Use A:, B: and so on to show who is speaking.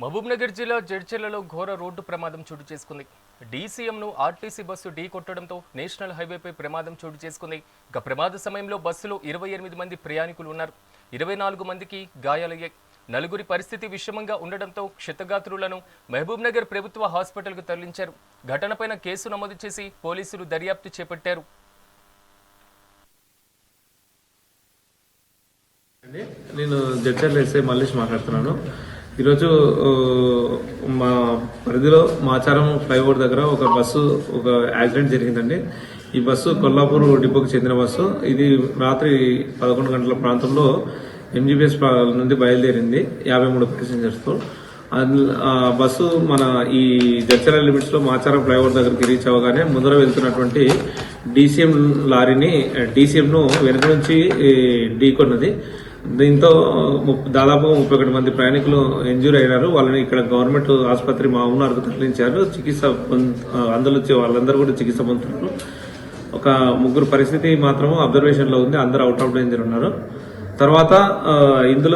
A: మహబూబ్నగర్ జిల్లా జడ్చెర్లలో ఘోర రోడ్డు ప్రమాదం చోటు చేసుకుంది. డీసీఎంను ఆర్టీసీ బస్సు ఢీ కొట్టడంతో నేషనల్ హైవేపై ప్రమాదం చోటు చేసుకుంది. ఇక ప్రమాద సమయంలో బస్సులో ఇరవై ఎనిమిది మంది ప్రయాణికులు ఉన్నారు ఇరవై నాలుగు మందికి గాయాలయ్యాయి. నలుగురి పరిస్థితి విషమంగా ఉండడంతో క్షతగాత్రులను మహబూబ్నగర్ ప్రభుత్వ హాస్పిటల్కు తరలించారు. ఘటనపైన కేసు నమోదు చేసి పోలీసులు దర్యాప్తు చేపట్టారు.
B: నేను జడ్చర్ల ఎస్ఐ మల్లేష్ మాట్లాడుతున్నాను. ఈరోజు మా పరిధిలో మాచారం ఫ్లైఓవర్ దగ్గర ఒక బస్సు ఒక యాక్సిడెంట్ జరిగిందండి. ఈ బస్సు కొల్లాపూర్ డిపోకి చెందిన బస్సు. ఇది రాత్రి పదకొండు గంటల ప్రాంతంలో ఎంజీబీఎస్ నుండి బయలుదేరింది. యాభై మూడు ప్యాసింజర్స్తో. ఆ బస్సు మన ఈ జడ్చర్ల లిమిట్స్లో మాచారం ఫ్లైఓవర్ దగ్గరికి రీచ్ అవ్వగానే ముందర వెళ్తున్నటువంటి డీసీఎం లారీని డీసీఎంను వెనక నుంచి ఢీకొన్నది దీంతో ముప్- దాదాపు ముప్పై ఒకటి మంది ప్రయాణికులు ఇంజూర్ అయినారు. వాళ్ళని ఇక్కడ గవర్నమెంట్ ఆసుపత్రి మామూలు తరలించారు. చికిత్స అందులో వచ్చే వాళ్ళందరూ కూడా చికిత్స పొందుతున్నారు. ఒక ముగ్గురు పరిస్థితి మాత్రం అబ్జర్వేషన్లో ఉంది. అందరూ అవుట్ ఆఫ్ డేంజర్ ఉన్నారు. తర్వాత ఇందులో